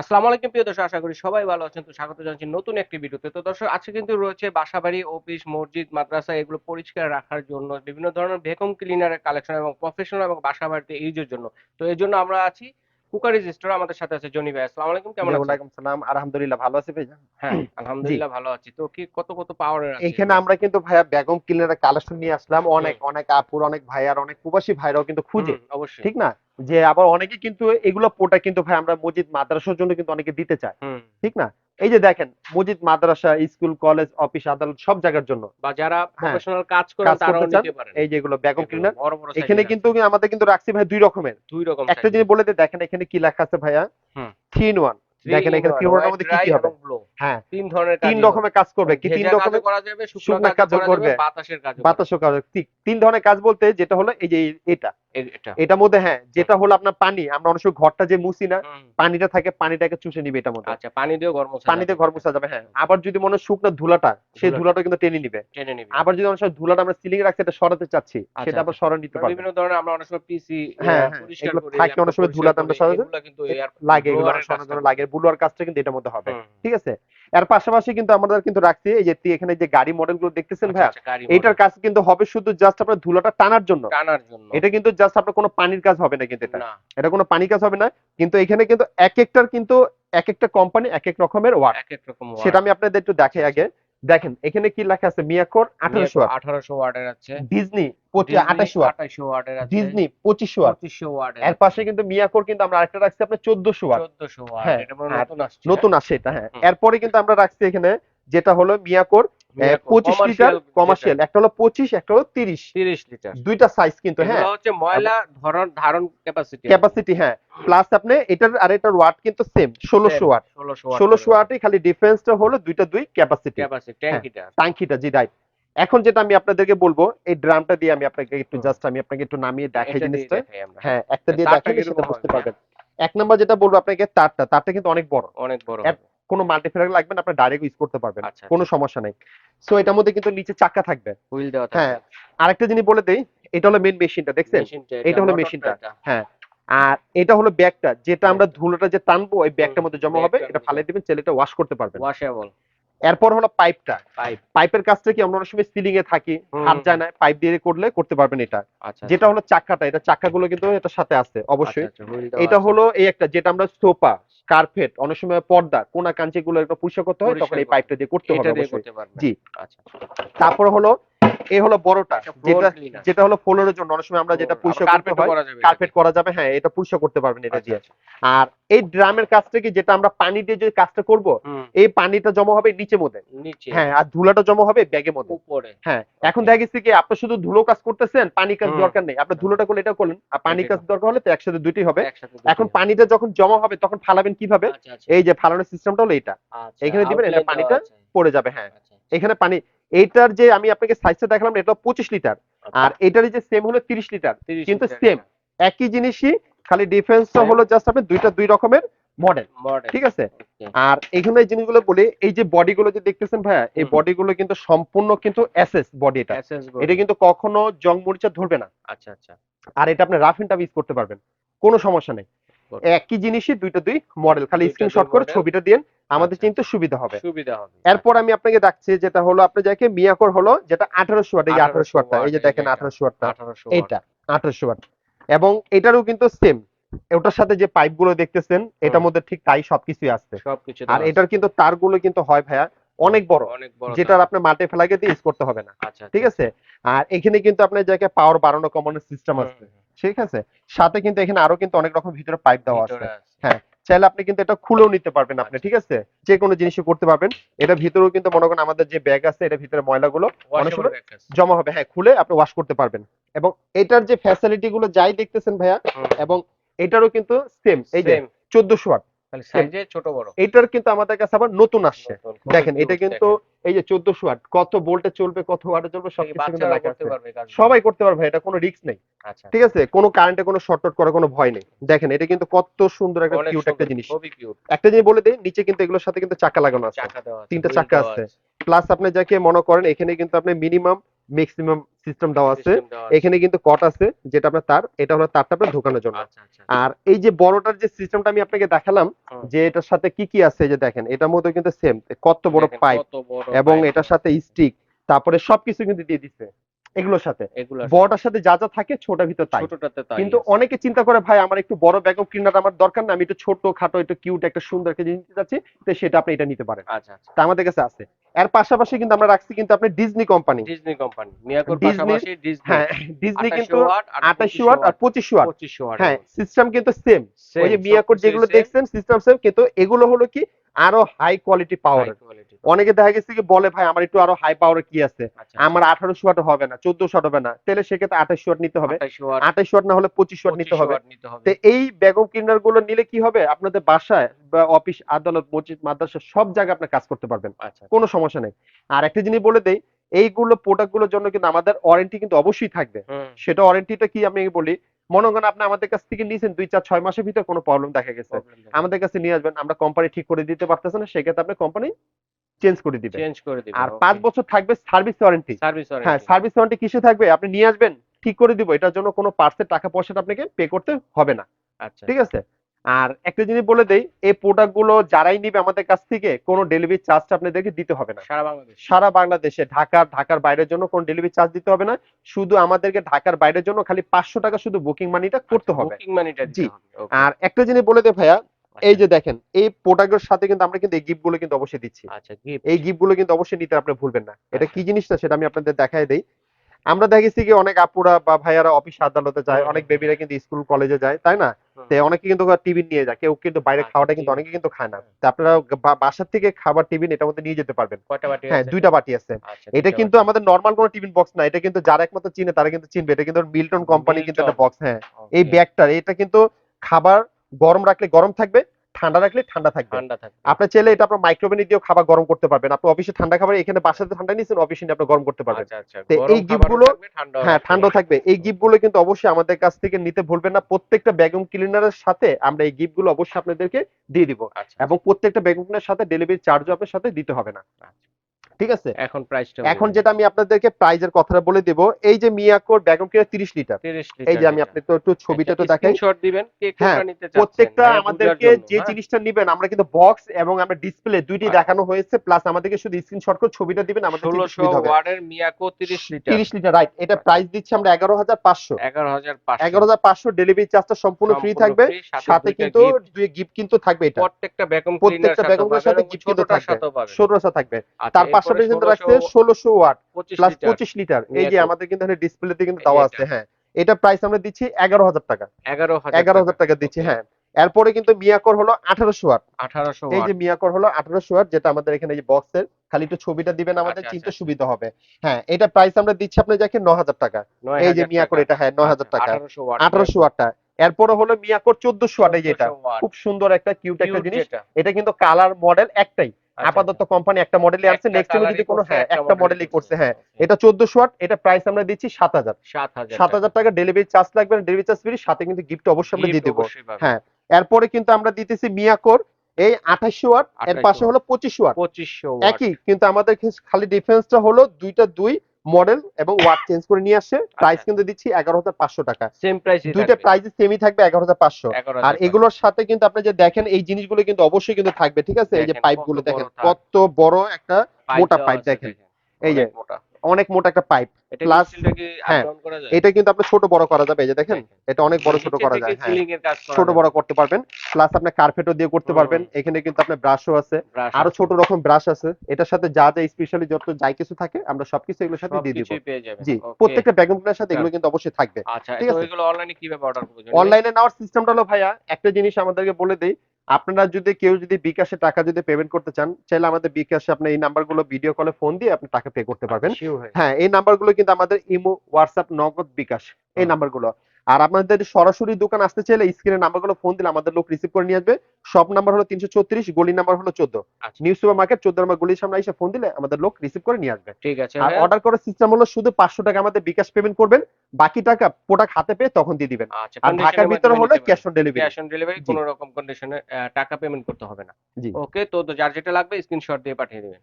আসসালামু আলাইকুম প্রিয় দর্শক আশা করি সবাই ভালো আছেন। তো স্বাগত জানাচ্ছি নতুন একটি ভিডিওতে। তো দর্শক আজকে কিন্তু রয়েছে বাসাবাড়ি অফিস মসজিদ মাদ্রাসা এগুলো পরিষ্কার রাখার জন্য বিভিন্ন ধরনের ভ্যাকুম ক্লিনারের কালেকশন এবং প্রফেশনাল এবং বাসাবাড়িতে ইউজের জন্য। তো এই জন্য আমরা আছি কুকারি স্টোর আমাদের সাথে আছে জনি ভাই। আসসালামু আলাইকুম কেমন আছেন? ওয়ালাইকুম সালাম। আলহামদুলিল্লাহ ভালো আছি ভাইজান। হ্যাঁ আলহামদুলিল্লাহ ভালো আছি। তো কি কত কত পাওয়ারের আছে এখানে? আমরা কিন্তু ভাইয়া বেগম ক্লিনারের কালেকশন নিয়ে আসলাম। অনেক অনেক আপুর অনেক ভাইয়ার অনেক প্রবাসী ভাইরাও কিন্তু খুঁজে। অবশ্যই। ঠিক না? যে আবার অনেকে কিন্তু এগুলো প্রোডাক্ট কিন্তু ভাই আমরা মসজিদ মাদ্রাসার জন্য কিন্তু অনেকে দিতে চায়। ঠিক না? এই যে দেখেন মসজিদ মাদ্রাসা স্কুল কলেজ অফিস আদালত সব জায়গার জন্য। বা যারা হ্যাঁ, প্রফেশনাল কাজ করেন কাজ তারাও নিতে পারেন। এই যেগুলো এগুলো ক্লিনার এখানে কিন্তু আমাদের কিন্তু রাখছি ভাই দুই রকমের। দুই রকম একটা জিনিস বলে দিই দেখেন এখানে কি লেখা আছে ভাইয়া? হুম। থ্রি ইন ওয়ান দেখেন এখানে মধ্যে কি কি হবে? হ্যাঁ। তিন ধরনের তিন রকমের কাজ করবে কি তিন রকমের করা যাবে শুকনো করা করবে, বাতাসের কাজও বাতাসও কাজ তিন- তিন ধরনের কাজ বলতে যেটা হলো এই যে এটা। এটা। এটার মধ্যে হ্যাঁ যেটা হলো আপনার পানি আমরা অনেক সময় ঘরটা যে মুছি না পানিটা থাকে পানিটাকে চুষে নিবে এটার মধ্যে। আচ্ছা পানি দিয়ে গরম মশলা পানিতে ঘর মুছা যাবে হ্যাঁ। আবার যদি মনে হয় শুকনো ধুলাটা সেই ধুলাটা। ধুলাটা কিন্তু টেনে নিবে। টেনে নিবি। আবার যদি অনেক সময় ধুলাটা আমরা সিলিং রাখছি এটা সরাতে চাচ্ছি আচ্ছা, সেটা আবার সরা নিতে পারবে। বিভিন্ন ধরনের আমরা অনেক সময় পিসি হ্যাঁ, হ্যাঁ, পরিষ্কার এগুলো করি থাকে অনেক সময় ধুলাতে আমরা সরাতে- লাগে এগুলো সরানোর জন্য লাগে। বুলুয়ার কাজটা কিন্তু এটার মধ্যে হবে ঠিক আছে? এর পাশাপাশি কিন্তু আমাদের কিন্তু রাখছি এই যে এখানে যে গাড়ি মডেলগুলো দেখতেছেন আচ্ছা, ভাইয়া এটার এইটার কাজ কিন্তু হবে শুধু জাস্ট আপনার ধুলাটা টানার জন্য। টানার জন্য। এটা কিন্তু জাস্ট আপনার কোনো পানির কাজ হবে না কিন্তু এটা। এটা কোনো পানির কাজ হবে না কিন্তু এখানে কিন্তু এক একটার কিন্তু এক একটা কোম্পানি এক এক রকমের ওয়ার্ড এক এক রকম সেটা আমি আপনাদের একটু দেখাই আগে। দেখেন এখানে কি লেখা আছে? মিয়াকোর আঠারোশো আঠারোশো ওয়াটের আছে। ডিজনি আঠাশো আঠাশো ওয়াটের আছে। ডিজনি পঁচিশশো ওয়াট। পঁচিশশো এর পাশে কিন্তু মিয়াকোর কিন্তু আমরা আরেকটা রাখছি আপনার চোদ্দশো ওয়াট। চোদ্দশো ওয়াট। নতুন আসছে আসে এটা হ্যাঁ। এরপরে কিন্তু আমরা রাখছি এখানে যেটা হলো মিয়াকোর পঁচিশ লিটার কমার্শিয়াল একটা হলো পঁচিশ একটা হলো তিরিশ। তিরিশ লিটার। দুইটা সাইজ কিন্তু হ্যাঁ। হচ্ছে ময়লা ধরন ধারণ ক্যাপাসিটি ক্যাপাসিটি হ্যাঁ। প্লাস আপনি এটার আর এটার ওয়াট কিন্তু সেম ষোলোশো ওয়াট ষোলোশো ষোলোশো ওয়াটে খালি ডিফারেন্সটা হলো দুইটা দুই ক্যাপাসিটি ক্যাপাসিটি ট্যাঙ্কিটা টাঙ্কিটা জি রাইট এখন যেটা আমি আপনাদেরকে বলব এই ড্রামটা দিয়ে আমি আপনাকে একটু জাস্ট আমি আপনাকে একটু নামিয়ে দেখাই জিনিসটা। হ্যাঁ একটা দিয়ে কীরকম সেটা বুঝতে পারবেন। এক নম্বর যেটা বলব আপনাকে তারটা। তারটা কিন্তু অনেক বড়। অনেক বড় কোনো মাল্টিফেরার লাগবে না আপনি ডাইরেক্ট ইউজ করতে পারবেন। আচ্ছা, কোনো সমস্যা নাই। সো এটার মধ্যে কিন্তু নিচে চাকা থাকবে। হুইল দেওয়া হ্যাঁ আরেকটা জিনিস বলে দেই এটা হলো মেন মেশিনটা দেখছেন? এটা হলো মেশিনটা। হ্যাঁ আর এটা হলো ব্যাগটা যেটা আমরা ধুলোটা যে টানবো ওই ব্যাগটার মধ্যে জমা হবে এটা মধ্যে। ফালে দিবেন ছেলেটা ওয়াশ করতে পারবেন। ওয়াশেবল এরপর হলো পাইপটা পাইপ পাইপের কাজটা কি আমরা অনেক সময় সিলিং এ থাকি হাত যায় না পাইপ দিয়ে করলে করতে পারবেন এটা। আচ্ছা যেটা হলো চাকাটা এটা চাকাগুলো কিন্তু এটার সাথে আছে অবশ্যই। আচ্ছা, আচ্ছা, এটা হলো এই একটা যেটা আমরা সোফা কার্পেট অনেক সময় পর্দা কোনা কাঞ্চি গুলো একটু পরিষ্কার করতে হয় তখন এই পাইপটা দিয়ে করতে হবে। জি। আচ্ছা। তারপর হলো এই হলো বড়টা যেটা যেটা হলো ফ্লোরের জন্য অনেক সময় আমরা যেটা করতে হয় কার্পেট করা যাবে হ্যাঁ এটা করতে পারবেন এটা আচ্ছা, দিয়ে। আর এই ড্রামের কাজটা কি যেটা আমরা পানি দিয়ে যে কাজটা করব এই পানিটা জমা হবে নিচে মধ্যে। হ্যাঁ আর ধুলাটা জমা হবে ব্যাগের মধ্যে। উপরে। হ্যাঁ এখন দেখা গেছে কি আপনি শুধু ধুলো কাজ করতেছেন পানি কাজ দরকার নেই। আপনি ধুলোটা করলে এটা করলেন আর পানি কাজ দরকার হলে তো একসাথে দুইটাই হবে। এখন পানিটা যখন জমা হবে তখন ফালাবেন কীভাবে। আচ্ছা, আচ্ছা, এই যে ফালানোর সিস্টেমটা হলো এটা। এখানে দিবেন, এটা পানিটা। পড়ে যাবে হ্যাঁ। এখানে পানি এইটার যে আমি আপনাকে সাইজটা দেখালাম এটা পঁচিশ লিটার। আচ্ছা, আর এটার যে সেম হলো তিরিশ লিটার। কিন্তু same, একই জিনিসই খালি ডিফারেন্সটা হ্যাঁ। হলো জাস্ট আপনি দুইটা দুই রকমের মডেল ঠিক আছে? আর এখানে জিনিসগুলো বলি এই যে বডিগুলো যে দেখতেছেন ভাইয়া এই হুম। বডিগুলো কিন্তু সম্পূর্ণ কিন্তু এসএস বডি এটা এটা কিন্তু কখনো জং মরিচা ধরবে না। আচ্ছা আচ্ছা। আর এটা আপনি রাফ এন্ড টাফ ইউজ করতে পারবেন। কোনো সমস্যা নেই. একই জিনিসই দুইটা দুই মডেল খালি স্ক্রিনশট করে ছবিটা দিন আমাদের আচ্ছা। চিন্তা সুবিধা হবে। সুবিধা হবে। এরপর আমি আপনাকে ডাকছি যেটা হলো আপনি যাকে মিয়াকর হলো যেটা আঠারোশো ওয়াট এই 1800 আঠারোশো ওয়াটটা এই যে দেখেন যে এটা। আঠারোশো ওয়াটটা। 1800 এইটা আঠারোশো ওয়াট। এবং এটারও কিন্তু সেম ওটার সাথে যে পাইপগুলো দেখতেছেন এটার মধ্যে ঠিক তাই সবকিছুই আসছে। সবকিছু আর এটার কিন্তু তারগুলো কিন্তু হয় ভাইয়া অনেক বড়। আছে। অনেক বড় যেটার তার। আপনি মাঠে ফেলাকে দিয়ে ইউজ করতে হবে না। আচ্ছা ঠিক আছে? আর এখানে কিন্তু আপনার জায়গায় পাওয়ার বাড়ানো কমানোর সিস্টেম আছে। ঠিক আছে? সাথে কিন্তু এখানে আরও কিন্তু অনেক রকম ভিতরে পাইপ দেওয়া আছে। হ্যাঁ চাইলে আপনি কিন্তু এটা খুলেও নিতে পারবেন আপনি। ঠিক আছে? যে কোনো জিনিসই করতে পারবেন। এটা ভিতরেও কিন্তু মনে করেন আমাদের যে ব্যাগ আছে এটা ভিতরে ময়লাগুলো অনেক সময় জমা হবে। হ্যাঁ খুলে আপনি ওয়াশ করতে পারবেন। এবং এটার যে ফ্যাসিলিটি গুলো যাই দেখতেছেন ভাইয়া এবং এটারও কিন্তু সেম এই যে চোদ্দশো ওয়াট সাইজে ছোট বড়। এটার কিন্তু আমাদের কাছে আবার নতুন আসছে। দেখেন এটা কিন্তু এই যে চোদ্দশো ওয়াট কত ভোল্টে চলবে কত ওয়াটে চলবে এই সবকিছু কিন্তু লেখা আছে। সবাই করতে পারবে এটা কোনো রিস্ক নেই। আচ্ছা। ঠিক আছে? কোনো কারেন্টে কোনো শর্ট আউট করার কোনো ভয় নেই। দেখেন এটা কিন্তু কত সুন্দর একটা কিউট একটা জিনিস। একটা জিনিস বলে দেই নিচে কিন্তু এগুলোর সাথে কিন্তু চাকা লাগানো আছে। তিনটা চাকা আছে। প্লাস আপনি যাকে মনে করেন এখানে কিন্তু আপনি মিনিমাম ম্যাক্সিমাম সিস্টেম দেওয়া আছে। এখানে কিন্তু কট আছে যেটা আপনার তার এটা হলো তারটা আপনার ঢোকানোর জন্য। আচ্ছা আচ্ছা আর এই যে বড়টার যে সিস্টেমটা আমি আপনাকে দেখালাম যে এটার সাথে কি কি আছে এই যে দেখেন এটার মধ্যে কিন্তু সেম কত বড় পাইপ এবং এটার সাথে স্টিক তারপরে সবকিছু কিন্তু দিয়ে দিচ্ছে এগুলোর সাথে। বড়টার সাথে যা যা থাকে ছোটার ভিতর তাই। কিন্তু অনেকে চিন্তা করে ভাই আমার একটু বড় ব্যাকআপ ক্লিনার আমার দরকার না আমি একটু ছোট খাটো একটু কিউট একটা সুন্দর একটা জিনিস চাচ্ছি তো সেটা আপনি এটা নিতে পারেন। আচ্ছা আচ্ছা। তা আমাদের কাছে আছে। এর পাশাপাশি কিন্তু আমরা রাখছি কিন্তু আপনি Disney company Disney company Miyako পাশাপাশি ডিজনি হ্যাঁ ডিজনি 28 কিন্তু আর 28 ওয়াট আর 25 ওয়াট। 25 ওয়াট। হ্যাঁ সিস্টেম কিন্তু সেম ওই যে মিয়াকোর যেগুলো দেখছেন সিস্টেম সেম কিন্তু এগুলো হলো কি আরও হাই কোয়ালিটি পাওয়ার অনেকে দেখা গেছে কি বলে ভাই আমার একটু আরও হাই পাওয়ার কি আছে? আচ্ছা, আমার আঠারোশো ওয়াট হবে না চোদ্দশো ওয়াট হবে না। তাহলে সেক্ষেত্রে আঠাশ ওয়াট নিতে হবে। আঠাশ ওয়াট না হলে পঁচিশ ওয়াট নিতে হবে। তো এই বেগম ক্লিনারগুলো নিলে কি হবে? আপনাদের বাসায় বা অফিস আদালত মসজিদ মাদ্রাসা সব জায়গায় আপনি কাজ করতে পারবেন। আচ্ছা কোনো সমস্যা নেই। আর একটা জিনিস বলে দেই এইগুলো প্রোডাক্টগুলোর জন্য কিন্তু আমাদের ওয়ারেন্টি কিন্তু অবশ্যই থাকবে। সেটা ওয়ারেন্টিটা কি আমি বলি? মনে করেন আপনি আমাদের কাছ থেকে নিয়েছেন দুই চার ছয় মাসের ভিতরে কোনো প্রবলেম দেখা গেছে। আমাদের কাছে নিয়ে আসবেন আমরা কোম্পানি ঠিক করে দিতে পারতেছে না সেক্ষেত্রে আপনি কোম্পানি চেঞ্জ করে দিবে চেঞ্জ করে দিবেন আর পাঁচ বছর থাকবে সার্ভিস ওয়ারেন্টি সার্ভিস ওয়ারেন্টি হ্যাঁ সার্ভিস ওয়ারেন্টি কিসে থাকবে? আপনি নিয়ে আসবেন ঠিক করে দিব এটার জন্য কোনো পার্সের টাকা পয়সাটা আপনাকে পে করতে হবে না। আচ্ছা। ঠিক আছে? আর একটা জিনিস বলে দেই এই প্রোডাক্টগুলো যারাই নিবে আমাদের কাছ থেকে কোনো ডেলিভারি চার্জটা আপনাদেরকে দিতে হবে না। সারা বাংলাদেশ। সারা বাংলাদেশে ঢাকা ঢাকার বাইরের জন্য কোনো ডেলিভারি চার্জ দিতে হবে না। শুধু আমাদেরকে ঢাকার বাইরের জন্য খালি পাঁচশো টাকা শুধু বুকিং মানিটা করতে হবে। বুকিং মানিটা জি। আর একটা জিনিস বলে দে ভাইয়া আচ্ছা, এই যে দেখেন এই প্রোডাক্টের সাথে কিন্তু আমরা কিন্তু এই গিফটগুলো কিন্তু অবশ্যই দিচ্ছি। আচ্ছা গিফট এই গিফটগুলো কিন্তু অবশ্যই নিতে আপনি ভুলবেন না। এটা। কি জিনিসটা সেটা আমি আপনাদের দেখাই দেই। আমরা দেখেছি কি অনেক আপুরা বা ভাইয়ারা অফিস আদালতে যায় অনেক বেবিরা কিন্তু স্কুল কলেজে যায় তাই না। অনেকে কিন্তু টিফিন নিয়ে যায় কেউ কিন্তু বাইরে আচ্ছা, খাওয়াটা কিন্তু অনেকে কিন্তু খায় না। তো আপনারা বা- বাসার থেকে খাবার টিফিন এটার মধ্যে নিয়ে যেতে পারবেন। হ্যাঁ দুইটা বাটি আছে। আচ্ছা, এটা কিন্তু আমাদের নর্মাল কোনো টিফিন বক্স না এটা কিন্তু যারা একমাত্র চিনে তারা কিন্তু চিনবে এটা কিন্তু মিল্টন কোম্পানি কিন্তু একটা বক্স হ্যাঁ। এই ব্যাগটার এটা কিন্তু খাবার গরম রাখলে গরম থাকবে ঠান্ডা রাখলে ঠান্ডা থাকবে। ঠান্ডা থাকবে। আপনি চাইলে এটা আপনার মাইক্রোওভেনে দিয়েও খাবার গরম করতে পারবেন। আপনি অফিসে ঠান্ডা খাবার এখানে বাসাতে ঠান্ডা নিয়েছেন অফিসে নিয়ে আপনি গরম করতে পারবেন। আচ্ছা আচ্ছা তো এই গিফট গুলো- থাকবে, হ্যাঁ ঠান্ডা থাকবে। এই গিফটগুলো কিন্তু অবশ্যই আমাদের কাছ থেকে নিতে ভুলবেন না। প্রত্যেকটা ব্যাগম ক্লিনারের সাথে আমরা এই গিফটগুলো অবশ্যই আপনাদেরকে দিয়ে দিব। আচ্ছা এবং প্রত্যেকটা ব্যাগম ক্লিনারের সাথে ডেলিভারি চার্জও আপনার সাথে দিতে হবে না। আচ্ছা। ঠিক আছে? এখন প্রাইসটা এখন যেটা আমি আপনাদেরকে প্রাইজের কথাটা বলে দেব এই যে মিয়াকোর ব্যাগম ক্লিনার 30 লিটার 30 এই যে আমি আপনি তো একটু ছবিটা তো দেখাই। স্ক্রিনশট দিবেন কে হ্যাঁ, কোনটা নিতে চাচ্ছেন? প্রত্যেকটা আমাদেরকে যে হ্যাঁ? জিনিসটা নিবেন আমরা কিন্তু বক্স এবং আমরা ডিসপ্লে দুইটি আচ্ছা। দেখানো হয়েছে প্লাস আমাদেরকে শুধু স্ক্রিনশট করে ছবিটা দিবেন আমাদের কিন্তু 1600 সুবিধা হবে। ওয়াটের মিয়াকো 30 লিটার। 30 লিটার রাইট এটা প্রাইস দিচ্ছি আমরা 11500 11500 11500 ডেলিভারি চার্জটা সম্পূর্ণ ফ্রি থাকবে সাথে কিন্তু দুই গিফট কিন্তু থাকবে এটা। প্রত্যেকটা প্রত্যেকটা ক্লিনার সাথে গিফট কিন্তু থাকবে। সাথেও পাবেন। 1600 থাকবে। আচ্ছা, তার এরপরে কিন্তু 1600 রাখছে 1600 ওয়াট প্লাস লিটার। 25 লিটার। এই যে আমাদের কিন্তু ডিসপ্লেতে কিন্তু দেওয়া আছে হ্যাঁ। এটা প্রাইস আমরা দিচ্ছি 11000 টাকা। 11000 11000 টাকা। দিচ্ছি হ্যাঁ। এরপরে কিন্তু মিয়াকোর হলো 1800 ওয়াট। 1800 এই যে মিয়াকোর হলো 1800 ওয়াট যেটা আমাদের এখানে এই যে বক্সের খালি একটু ছবিটা দিবেন আমাদের আচ্ছা, চিনতে আচ্ছা। সুবিধা হবে। হ্যাঁ এটা প্রাইস আমরা দিচ্ছি আপনি দেখেন 9000 টাকা। এই যে মিয়াকোর এটা হ্যাঁ 9000 টাকা। 1800 ওয়াট। 1800 ওয়াটটা। এরপরে হলো মিয়াকর চোদ্দশো ওয়াট এই যে এটা। খুব সুন্দর একটা কিউট একটা জিনিস। এটা কিন্তু কালার মডেল একটাই। আচ্ছা, আপাতত কোম্পানি একটা মডেলই আছে নেক্সট টাইম যদি কোনো হ্যাঁ একটা মডেলই করছে। হ্যাঁ। এটা 1400 ওয়াট এটা প্রাইস আমরা দিচ্ছি 7000 7000 7000 টাকা ডেলিভারি চার্জ লাগবে ডেলিভারি চার্জ ফ্রি সাথে কিন্তু গিফট অবশ্যই আমরা দিয়ে দেব। হ্যাঁ এরপরে কিন্তু আমরা দিতেছি মিয়াকোর এই 2800 ওয়াট এর পাশে হলো 2500 ওয়াট। 2500 ওয়াট। একই কিন্তু আমাদের খালি ডিফারেন্সটা হলো দুইটা দুই মডেল এবং ওয়ার্ড চেঞ্জ করে নিয়ে আসে প্রাইস কিন্তু দিচ্ছি 11500 টাকা। সেম প্রাইস দুইটা প্রাইস সেমই থাকবে 11500 আর এগুলোর সাথে কিন্তু আপনি যে দেখেন এই জিনিসগুলো কিন্তু অবশ্যই কিন্তু থাকবে ঠিক আছে? এই যে পাইপগুলো দেখেন কত বড় একটা মোটা পাইপ দেখেন। এই যে মোটা। অনেক মোটা একটা পাইপ আপ হ্যাঁ, এটা কিন্তু আপনি ছোট বড় করা যাবে এই যে দেখেন। এটা অনেক বড় ছোট করা যায় হ্যাঁ। ছোট বড় করতে পারবেন প্লাস আপনি কার্পেটও দিয়ে করতে পারবেন এখানে কিন্তু আপনার ব্রাশও আছে। আরও ছোট রকম ব্রাশ আছে এটার সাথে যা যা স্পেশালি যত যাই কিছু থাকে আমরা সবকিছু এগুলোর সাথে দিয়ে দিব। জি. প্রত্যেকটা ব্যাগগুলোর সাথে এগুলো কিন্তু অবশ্যই থাকবে আচ্ছা ঠিক আছে। এগুলো অনলাইনে কীভাবে অর্ডার করবেন অনলাইনে নেওয়ার সিস্টেমটা হলো ভাইয়া একটা জিনিস আমাদেরকে বলে দেই আপনারা যদি কেউ যদি বিকাশে টাকা যদি পেমেন্ট করতে চান চাইলে আমাদের বিকাশে আপনি এই নাম্বারগুলো ভিডিও কলে ফোন দিয়ে আপনি টাকা পে করতে পারবেন। হ্যাঁ এই নাম্বারগুলো কিন্তু আমাদের ইমো হোয়াটসঅ্যাপ নগদ বিকাশ এই। নাম্বারগুলো আর আপনাদের যদি সরাসরি দোকান আসতে চাইলে স্ক্রিনে নাম্বারগুলো ফোন দিলে আমাদের লোক রিসিভ করে নিয়ে আসবে। সব নাম্বার হলো তিনশো চৌত্রিশ গলি নাম্বার হলো চোদ্দ। নিউ সুপার মার্কেট চোদ্দ নম্বর গলির সামনে এসে ফোন দিলে আমাদের লোক রিসিভ করে নিয়ে আসবে। ঠিক আছে আর অর্ডার করার সিস্টেম হলো শুধু পাঁচশো টাকা আমাদের বিকাশ পেমেন্ট করবেন। বাকি টাকা প্রোডাক্ট হাতে পেয়ে তখন দিয়ে দিবেন। আচ্ছা আর ঢাকার ভিতরে হলে cash on delivery cash on delivery কোনো রকম কন্ডিশনে টাকা পেমেন্ট করতে হবে না। ওকে তো যার যেটা লাগবে স্ক্রিনশট দিয়ে পাঠিয়ে দিবেন।